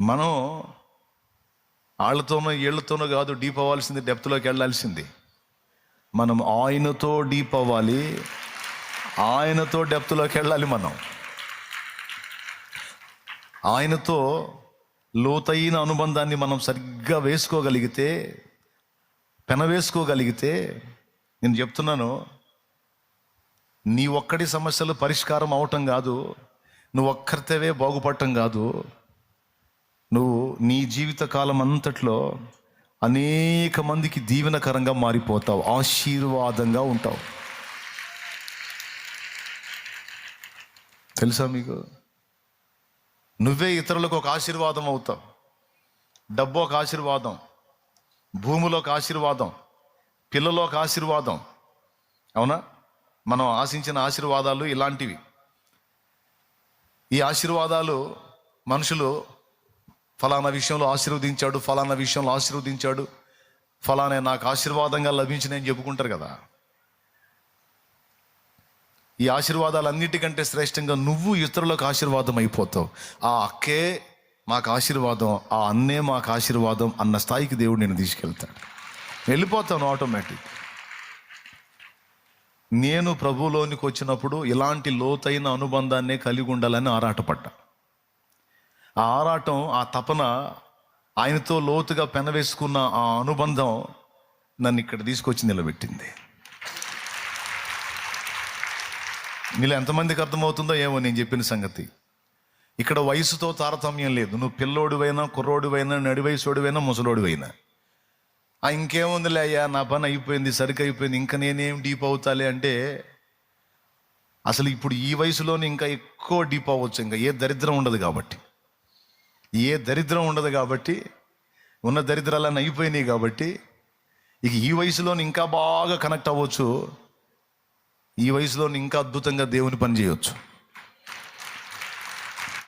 మనం వాళ్ళతోనో వీళ్ళతోనో కాదు డీప్ అవ్వాల్సింది డెప్త్లోకి వెళ్ళాల్సింది. మనం ఆయనతో డీప్ అవ్వాలి. ఆయనతో డెప్త్లోకి వెళ్ళాలి మనం. ఆయనతో లోతైన అనుబంధాన్ని మనం సరిగ్గా వేసుకోగలిగితే పెనవేసుకోగలిగితే నేను చెప్తున్నాను నీ ఒక్కడి సమస్యలు పరిష్కారం అవటం కాదు నువ్వు ఒక్కరితేవే బాగుపడటం కాదు నువ్వు నీ జీవిత కాలం అంతట్లో అనేక మందికి దీవెనకరంగా మారిపోతావు ఆశీర్వాదంగా ఉంటావు. తెలుసా మీకు? నువ్వే ఇతరులకు ఒక ఆశీర్వాదం అవుతావు. డబ్బు ఒక ఆశీర్వాదం భూమిలో ఒక ఆశీర్వాదం పిల్లలో ఒక ఆశీర్వాదం. అవునా? మనం ఆశించిన ఆశీర్వాదాలు ఇలాంటివి. ఈ ఆశీర్వాదాలు మనుషులు ఫలానా విషయంలో ఆశీర్వదించాడు ఫలానా విషయంలో ఆశీర్వదించాడు. ఫలానా నాకు ఆశీర్వాదంగా లభించినాయని చెప్పుకుంటారు కదా. ఈ ఆశీర్వాదాలన్నిటికంటే శ్రేష్టంగా నువ్వు ఇతరులకు ఆశీర్వాదం అయిపోతావు. ఆ అక్కే మాకు ఆశీర్వాదం ఆ అన్నే మాకు ఆశీర్వాదం అన్న స్థాయికి దేవుడు నేను తీసుకెళ్తాడు. వెళ్ళిపోతాను ఆటోమేటిక్ నేను ప్రభువులోనికి వచ్చినప్పుడు ఇలాంటి లోతైన అనుబంధాన్నే కలిగి ఉండాలని ఆరాటపడ్డా. ఆ ఆరాటం ఆ తపన ఆయనతో లోతుగా పెనవేసుకున్న ఆ అనుబంధం నన్ను ఇక్కడ తీసుకొచ్చి నిలబెట్టింది. నీళ్ళు ఎంతమందికి అర్థమవుతుందో ఏమో నేను చెప్పిన సంగతి. ఇక్కడ వయసుతో తారతమ్యం లేదు. నువ్వు పిల్లోడివైనా కుర్రోడివైనా నడివయసుడివైనా ముసలోడివైనా. ఆ ఇంకేముందిలే అయ్యా నా పని అయిపోయింది సరిగ్గా అయిపోయింది ఇంకా నేనేం డీప్ అవుతాలే అంటే అసలు ఇప్పుడు ఈ వయసులోనే ఇంకా ఎక్కువ డీప్ అవ్వచ్చు ఇంకా ఏ దరిద్రం ఉండదు కాబట్టి. ఏ దరిద్రం ఉండదు కాబట్టి ఉన్న దరిద్రాలన్నీ అయిపోయినాయి కాబట్టి ఇక ఈ వయసులో ఇంకా బాగా కనెక్ట్ అవ్వచ్చు. ఈ వయసులో ఇంకా అద్భుతంగా దేవుని పని చేయొచ్చు.